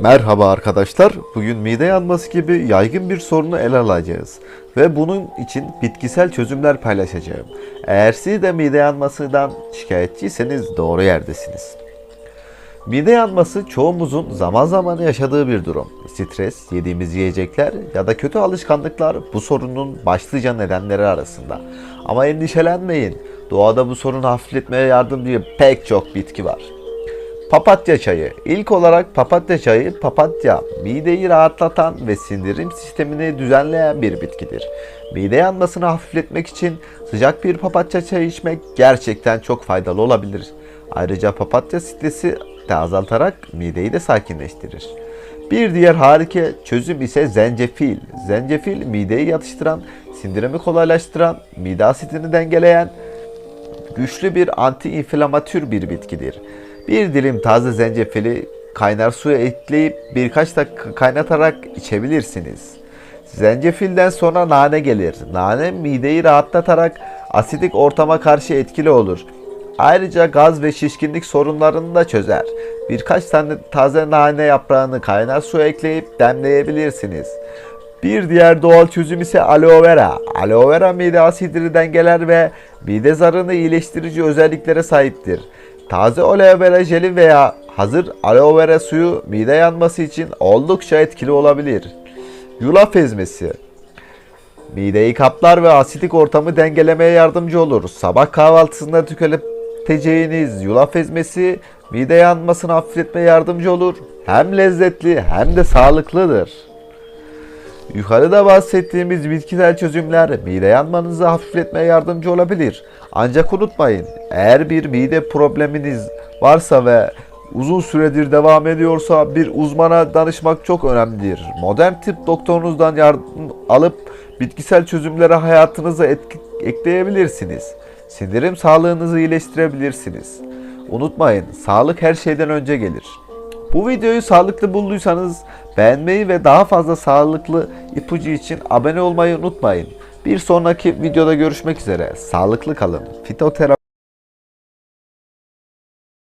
Merhaba arkadaşlar. Bugün mide yanması gibi yaygın bir sorunu ele alacağız. Ve bunun için bitkisel çözümler paylaşacağım. Eğer siz de mide yanmasından şikayetçiyseniz doğru yerdesiniz. Mide yanması çoğumuzun zaman zaman yaşadığı bir durum. Stres, yediğimiz yiyecekler ya da kötü alışkanlıklar bu sorunun başlıca nedenleri arasında. Ama endişelenmeyin. Doğada bu sorunu hafifletmeye yardımcı pek çok bitki var. Papatya çayı. İlk olarak papatya çayı, papatya mideyi rahatlatan ve sindirim sistemini düzenleyen bir bitkidir. Mide yanmasını hafifletmek için sıcak bir papatya çayı içmek gerçekten çok faydalı olabilir. Ayrıca papatya stresi de azaltarak mideyi de sakinleştirir. Bir diğer harika çözüm ise zencefil. Zencefil mideyi yatıştıran, sindirimi kolaylaştıran, mide asitini dengeleyen, güçlü bir anti-inflamatür bir bitkidir. Bir dilim taze zencefili kaynar suya ekleyip birkaç dakika kaynatarak içebilirsiniz. Zencefilden sonra nane gelir. Nane mideyi rahatlatarak asidik ortama karşı etkili olur. Ayrıca gaz ve şişkinlik sorunlarını da çözer. Birkaç tane taze nane yaprağını kaynar suya ekleyip demleyebilirsiniz. Bir diğer doğal çözüm ise aloe vera. Aloe vera mide asidini dengeler ve mide zarını iyileştirici özelliklere sahiptir. Taze aloe vera jeli veya hazır aloe vera suyu mide yanması için oldukça etkili olabilir. Yulaf ezmesi Mideyi kaplar ve asidik ortamı dengelemeye yardımcı olur. Sabah kahvaltısında tüketeceğiniz yulaf ezmesi mide yanmasını hafifletmeye yardımcı olur. Hem lezzetli hem de sağlıklıdır. Yukarıda bahsettiğimiz bitkisel çözümler mide yanmanızı hafifletmeye yardımcı olabilir. Ancak unutmayın, eğer bir mide probleminiz varsa ve uzun süredir devam ediyorsa bir uzmana danışmak çok önemlidir. Modern tıp doktorunuzdan yardım alıp bitkisel çözümlere hayatınıza etki- ekleyebilirsiniz. Sindirim sağlığınızı iyileştirebilirsiniz. Unutmayın, sağlık her şeyden önce gelir. Bu videoyu sağlıklı bulduysanız beğenmeyi ve daha fazla sağlıklı ipucu için abone olmayı unutmayın. Bir sonraki videoda görüşmek üzere. Sağlıklı kalın. Fitoterapi